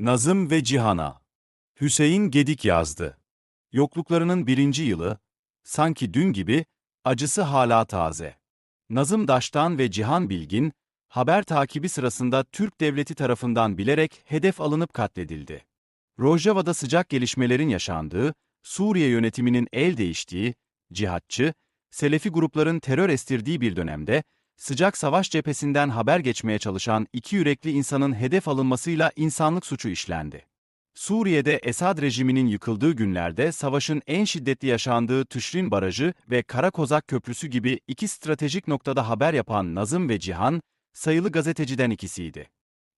Nazım ve Cihan'a Hüseyin Gedik yazdı. Yokluklarının birinci yılı, sanki dün gibi, acısı hala taze. Nazım Daştan ve Cihan Bilgin, haber takibi sırasında Türk devleti tarafından bilerek hedef alınıp katledildi. Rojava'da sıcak gelişmelerin yaşandığı, Suriye yönetiminin el değiştiği, cihatçı, Selefi grupların terör estirdiği bir dönemde, sıcak savaş cephesinden haber geçmeye çalışan iki yürekli insanın hedef alınmasıyla insanlık suçu işlendi. Suriye'de Esad rejiminin yıkıldığı günlerde savaşın en şiddetli yaşandığı Tüşrin Barajı ve Karakozak Köprüsü gibi iki stratejik noktada haber yapan Nazım ve Cihan, sayılı gazeteciden ikisiydi.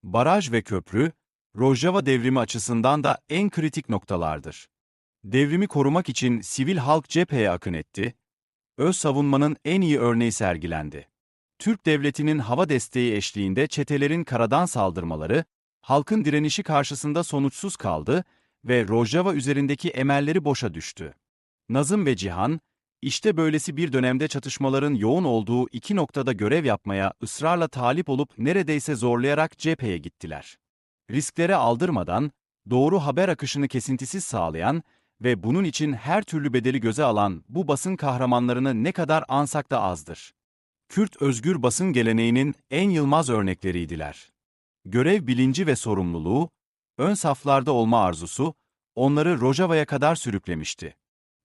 Baraj ve köprü, Rojava devrimi açısından da en kritik noktalardır. Devrimi korumak için sivil halk cepheye akın etti, öz savunmanın en iyi örneği sergilendi. Türk devletinin hava desteği eşliğinde çetelerin karadan saldırmaları, halkın direnişi karşısında sonuçsuz kaldı ve Rojava üzerindeki emelleri boşa düştü. Nazım ve Cihan, işte böylesi bir dönemde çatışmaların yoğun olduğu iki noktada görev yapmaya ısrarla talip olup neredeyse zorlayarak cepheye gittiler. Risklere aldırmadan, doğru haber akışını kesintisiz sağlayan ve bunun için her türlü bedeli göze alan bu basın kahramanlarını ne kadar ansak da azdır. Kürt özgür basın geleneğinin en yılmaz örnekleriydiler. Görev bilinci ve sorumluluğu, ön saflarda olma arzusu, onları Rojava'ya kadar sürüklemişti.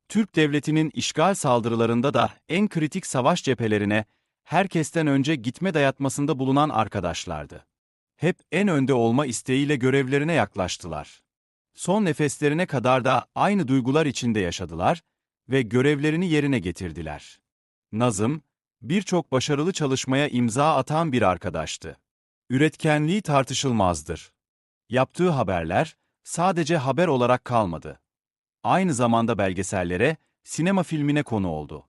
Türk devletinin işgal saldırılarında da en kritik savaş cephelerine herkesten önce gitme dayatmasında bulunan arkadaşlardı. Hep en önde olma isteğiyle görevlerine yaklaştılar. Son nefeslerine kadar da aynı duygular içinde yaşadılar ve görevlerini yerine getirdiler. Nazım, birçok başarılı çalışmaya imza atan bir arkadaştı. Üretkenliği tartışılmazdır. Yaptığı haberler sadece haber olarak kalmadı. Aynı zamanda belgesellere, sinema filmine konu oldu.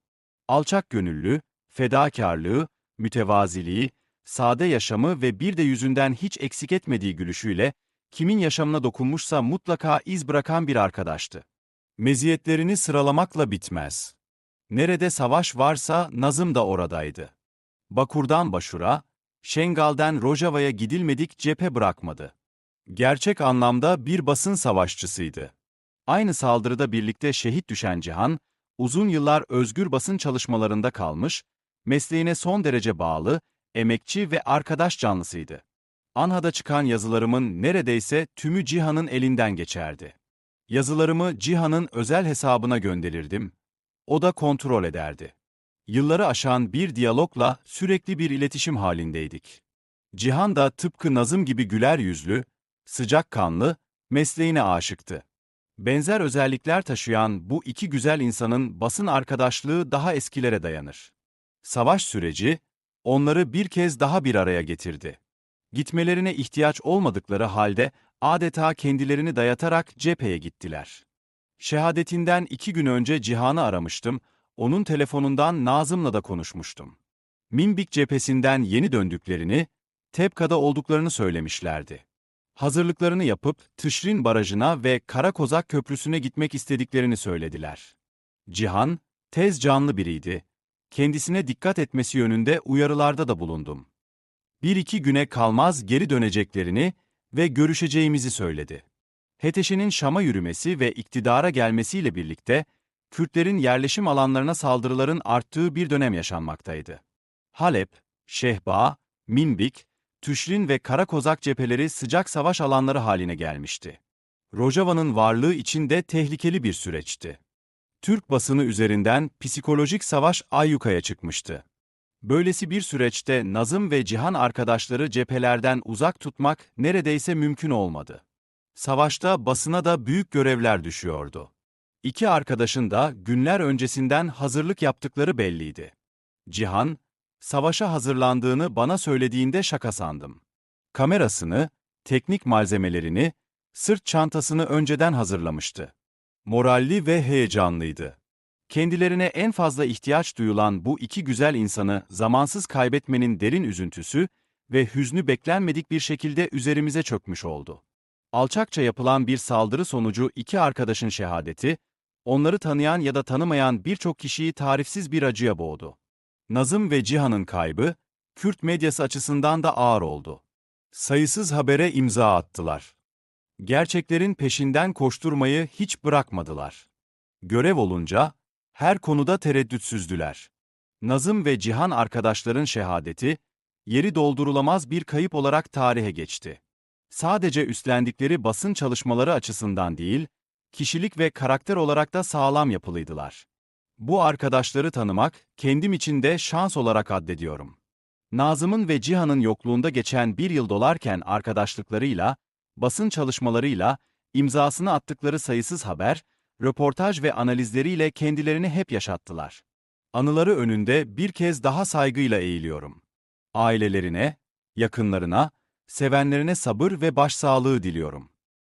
Alçak gönüllü, fedakarlığı, mütevaziliği, sade yaşamı ve bir de yüzünden hiç eksik etmediği gülüşüyle kimin yaşamına dokunmuşsa mutlaka iz bırakan bir arkadaştı. Meziyetlerini sıralamakla bitmez. Nerede savaş varsa Nazım da oradaydı. Bakur'dan Başur'a, Şengal'den Rojava'ya gidilmedik cephe bırakmadı. Gerçek anlamda bir basın savaşçısıydı. Aynı saldırıda birlikte şehit düşen Cihan, uzun yıllar özgür basın çalışmalarında kalmış, mesleğine son derece bağlı, emekçi ve arkadaş canlısıydı. Anha'da çıkan yazılarımın neredeyse tümü Cihan'ın elinden geçerdi. Yazılarımı Cihan'ın özel hesabına gönderirdim. O da kontrol ederdi. Yılları aşan bir diyalogla sürekli bir iletişim halindeydik. Cihan da tıpkı Nazım gibi güler yüzlü, sıcakkanlı, mesleğine aşıktı. Benzer özellikler taşıyan bu iki güzel insanın basın arkadaşlığı daha eskilere dayanır. Savaş süreci, onları bir kez daha bir araya getirdi. Gitmelerine ihtiyaç olmadıkları halde adeta kendilerini dayatarak cepheye gittiler. Şehadetinden iki gün önce Cihan'ı aramıştım, onun telefonundan Nazım'la da konuşmuştum. Minbik cephesinden yeni döndüklerini, Tepka'da olduklarını söylemişlerdi. Hazırlıklarını yapıp Tışrin Barajı'na ve Karakozak Köprüsü'ne gitmek istediklerini söylediler. Cihan, tez canlı biriydi. Kendisine dikkat etmesi yönünde uyarılarda da bulundum. Bir iki güne kalmaz geri döneceklerini ve görüşeceğimizi söyledi. HETEŞ'in Şam'a yürümesi ve iktidara gelmesiyle birlikte, Kürtlerin yerleşim alanlarına saldırıların arttığı bir dönem yaşanmaktaydı. Halep, Şehba, Minbik, Tüşrin ve Karakozak cepheleri sıcak savaş alanları haline gelmişti. Rojava'nın varlığı için de tehlikeli bir süreçti. Türk basını üzerinden psikolojik savaş ayyukaya çıkmıştı. Böylesi bir süreçte Nazım ve Cihan arkadaşları cephelerden uzak tutmak neredeyse mümkün olmadı. Savaşta basına da büyük görevler düşüyordu. İki arkadaşın da günler öncesinden hazırlık yaptıkları belliydi. Cihan, savaşa hazırlandığını bana söylediğinde şaka sandım. Kamerasını, teknik malzemelerini, sırt çantasını önceden hazırlamıştı. Moralli ve heyecanlıydı. Kendilerine en fazla ihtiyaç duyulan bu iki güzel insanı zamansız kaybetmenin derin üzüntüsü ve hüznü beklenmedik bir şekilde üzerimize çökmüş oldu. Alçakça yapılan bir saldırı sonucu iki arkadaşın şehadeti, onları tanıyan ya da tanımayan birçok kişiyi tarifsiz bir acıya boğdu. Nazım ve Cihan'ın kaybı, Kürt medyası açısından da ağır oldu. Sayısız habere imza attılar. Gerçeklerin peşinden koşturmayı hiç bırakmadılar. Görev olunca her konuda tereddütsüzdüler. Nazım ve Cihan arkadaşların şehadeti, yeri doldurulamaz bir kayıp olarak tarihe geçti. Sadece üstlendikleri basın çalışmaları açısından değil, kişilik ve karakter olarak da sağlam yapılıydılar. Bu arkadaşları tanımak, kendim için de şans olarak addediyorum. Nazım'ın ve Cihan'ın yokluğunda geçen bir yıl dolarken arkadaşlıklarıyla, basın çalışmalarıyla, imzasını attıkları sayısız haber, röportaj ve analizleriyle kendilerini hep yaşattılar. Anıları önünde bir kez daha saygıyla eğiliyorum. Ailelerine, yakınlarına, sevenlerine sabır ve başsağlığı diliyorum.